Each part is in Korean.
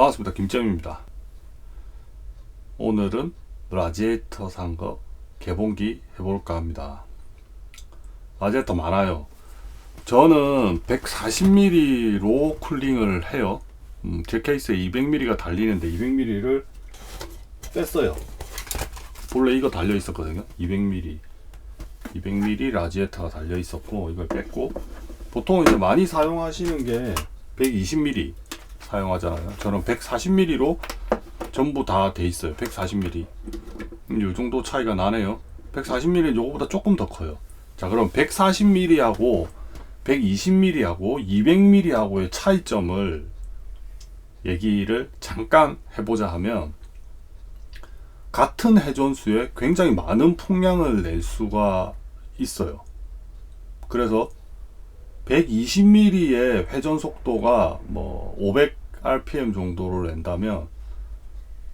반갑습니다. 김정입니다. 오늘은 라지에이터 산 거 개봉기 해볼까 합니다. 라지에이터 많아요. 저는 140mm로 쿨링을 해요. 음, 제 케이스에 200mm가 달리는데 200mm를 뺐어요. 본래 이거 달려 있었거든요. 200mm. 200mm 라지에터가 달려 있었고 이걸 뺐고 보통 이제 많이 사용하시는 게 120mm 사용하잖아요. 저는 140mm로 전부 다 돼 있어요. 140mm. 음, 이 정도 차이가 나네요. 140mm는 요거보다 조금 더 커요. 자, 그럼 140mm하고 120mm하고 200mm하고의 차이점을 얘기를 잠깐 해보자 하면 같은 회전수에 굉장히 많은 풍량을 낼 수가 있어요. 그래서 120mm의 회전 속도가 뭐 500rpm 정도를 낸다면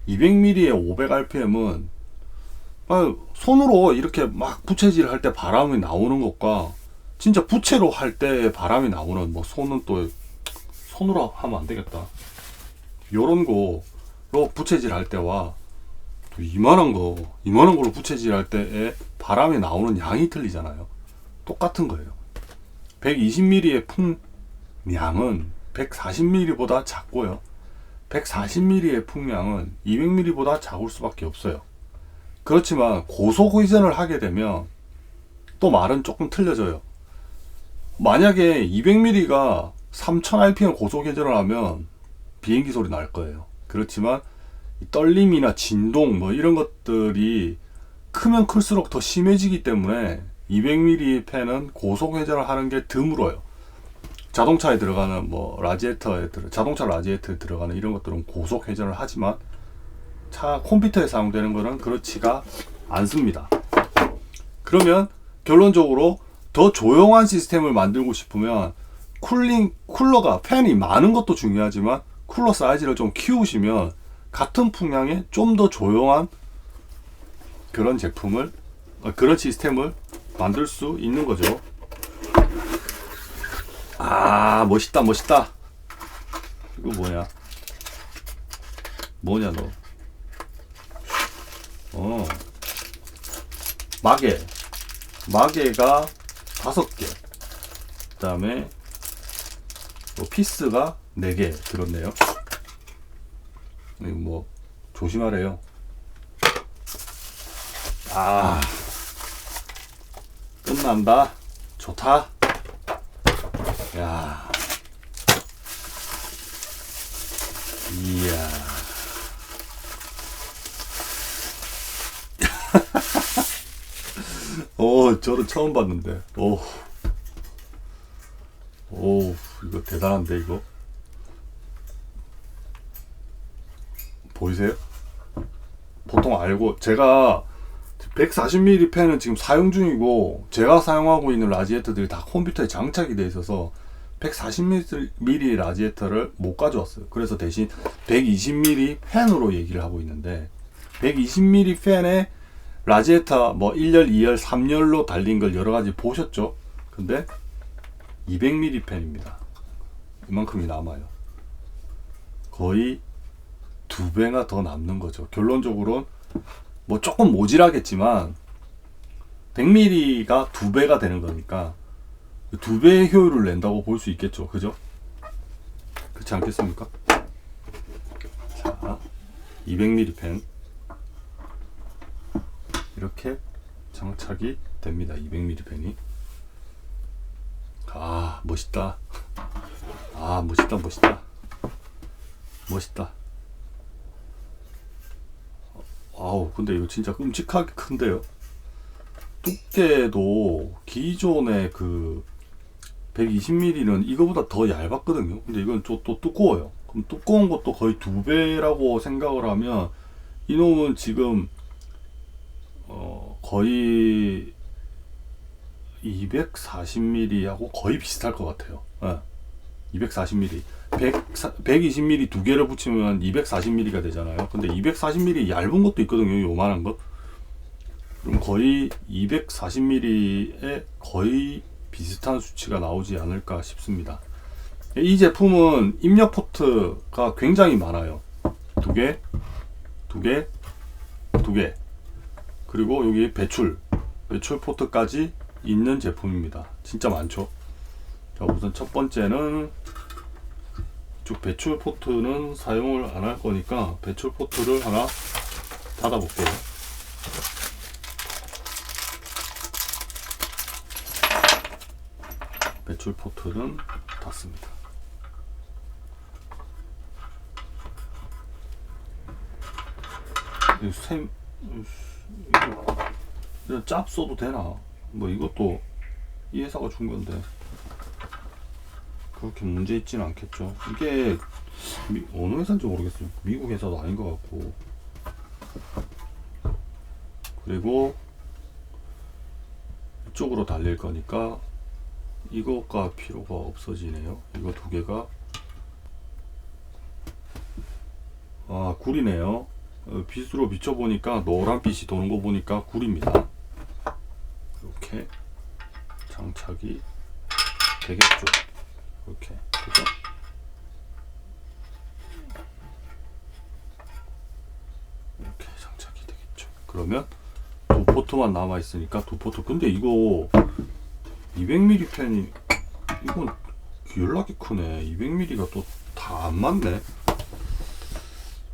200mm의 500rpm은 손으로 이렇게 막 부채질 할 때 바람이 나오는 것과 진짜 부채로 할 때 바람이 나오는 뭐 손은 또 손으로 하면 안 되겠다. 요런 거로 부채질 할 때와 또 이만한 거, 이만한 걸로 부채질 할 때에 바람이 나오는 양이 틀리잖아요. 똑같은 거예요. 120mm의 풍량은 140mm보다 작고요. 140mm의 풍량은 200mm보다 작을 수밖에 없어요. 그렇지만 고속 회전을 하게 되면 또 말은 조금 틀려져요. 만약에 200mm가 3000rpm 고속 회전을 하면 비행기 소리 날 거예요. 그렇지만 떨림이나 진동 뭐 이런 것들이 크면 클수록 더 심해지기 때문에 200mm 팬은 고속 회전을 하는 게 드물어요. 자동차에 들어가는 뭐 라지에터에 들어 자동차 라지에터에 들어가는 이런 것들은 고속 회전을 하지만 차 컴퓨터에 사용되는 거는 그렇지가 않습니다. 그러면 결론적으로 더 조용한 시스템을 만들고 싶으면 쿨링 쿨러가 팬이 많은 것도 중요하지만 쿨러 사이즈를 좀 키우시면 같은 풍량에 좀 더 조용한 그런 제품을 어, 그런 시스템을 만들 수 있는 거죠. 아 멋있다 멋있다. 이거 뭐냐? 뭐냐 너? 어 마개 마개가 다섯 개. 그 다음에 또 피스가 네 개 들었네요. 이거 뭐 조심하래요. 아 끝난다. 좋다. 야. 이야. 오, 저를 처음 봤는데. 오. 오, 이거 대단한데, 이거. 보이세요? 보통 알고, 제가 140mm 펜은 지금 사용 중이고 제가 사용하고 있는 라지에터들이 다 컴퓨터에 장착이 돼 있어서 140mm 라지에터를 못 가져왔어요. 그래서 대신 120mm 펜으로 얘기를 하고 있는데 120mm 펜에 라지에터 뭐 1열, 2열, 3열로 달린 걸 여러 가지 보셨죠? 근데 200mm 펜입니다. 이만큼이 남아요. 거의 두 배나 더 남는 거죠. 결론적으로는 뭐 조금 모질하겠지만 100mm가 두 배가 되는 거니까 두 배의 효율을 낸다고 볼 수 있겠죠. 그죠? 그렇지 않겠습니까? 자, 200mm 펜 이렇게 장착이 됩니다. 200mm 펜이 아 멋있다. 아 멋있다 멋있다 멋있다. 아우 근데 이거 진짜 끔찍하게 큰데요 두께도 기존의 그 120mm는 이거보다 더 얇았거든요 근데 이건 또, 또 두꺼워요 그럼 두꺼운 것도 거의 두 배라고 생각을 하면 이놈은 지금 어 거의 240mm하고 거의 비슷할 것 같아요 네. 240mm 100, 120mm 두 개를 붙이면 240mm가 되잖아요. 근데 240mm 얇은 것도 있거든요. 요만한 거. 그럼 거의 240mm에 거의 비슷한 수치가 나오지 않을까 싶습니다. 이 제품은 입력 포트가 굉장히 많아요. 두 개, 두 개, 두 개. 그리고 여기 배출, 배출 포트까지 있는 제품입니다. 진짜 많죠. 자, 우선 첫 번째는 이쪽 배출 포트는 사용을 안 할 거니까 배출 포트를 하나 닫아 볼게요. 배출 포트는 닫습니다. 이 샘, 이거 짭 써도 되나? 뭐 이것도 이 회사가 준 건데 그렇게 문제 있지는 않겠죠. 이게 미- 어느 회사인지 모르겠어요. 미국 회사도 아닌 것 같고 그리고 이쪽으로 달릴 거니까 이거가 필요가 없어지네요. 이거 두 개가 아 굴이네요. 어, 빛으로 비춰보니까 노란 빛이 도는 거 보니까 굴입니다. 이렇게 장착이 되겠죠. 이렇게 그죠? 이렇게 장착이 되겠죠. 그러면 두 포트만 남아 있으니까 두 포트. 근데 이거 200mm 펜이 이건 연락이 크네. 200mm가 또 다 안 맞네.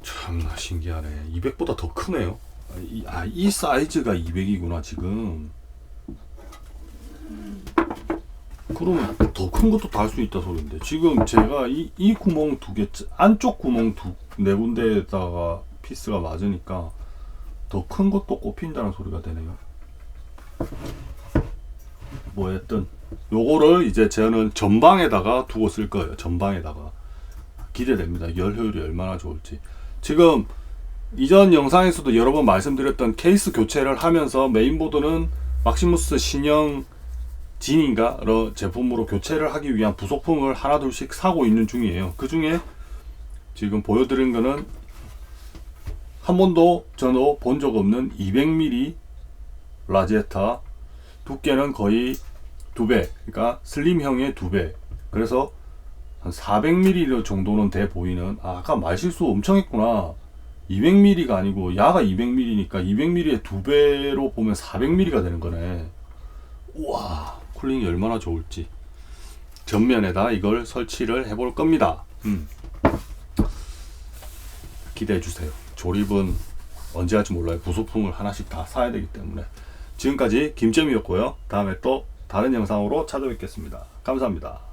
참나 신기하네. 200보다 더 크네요. 아, 이, 아, 이 사이즈가 200이구나 지금. 그러면 더 큰 것도 달 수 있다 소리인데 지금 제가 이, 이 구멍 두 개, 안쪽 구멍 두 네 군데에다가 피스가 맞으니까 더 큰 것도 꼽힌다는 소리가 되네요. 뭐였든 요거를 이제 저는 전방에다가 두고 쓸 거예요. 전방에다가 기대됩니다. 열 효율이 얼마나 좋을지. 지금 이전 영상에서도 여러 번 말씀드렸던 케이스 교체를 하면서 메인보드는 막시무스 신형 진인가로 제품으로 교체를 하기 위한 부속품을 하나 둘씩 사고 있는 중이에요. 그 중에 지금 보여드린 거는 한 번도 저도 본 적 없는 200mm 라제타 두께는 거의 두 배, 그러니까 슬림형의 두 배. 그래서 한 400mm 정도는 돼 보이는 아, 아까 말실수 엄청 했구나. 200mm가 아니고 야가 200mm니까 200mm의 두 배로 보면 400mm가 되는 거네. 우와, 쿨링이 얼마나 좋을지. 전면에다 이걸 설치를 해볼 겁니다. 음. 기대해 주세요. 조립은 언제 할지 몰라요. 부속품을 하나씩 다 사야 되기 때문에. 지금까지 김점이었고요. 다음에 또 다른 영상으로 찾아뵙겠습니다. 감사합니다.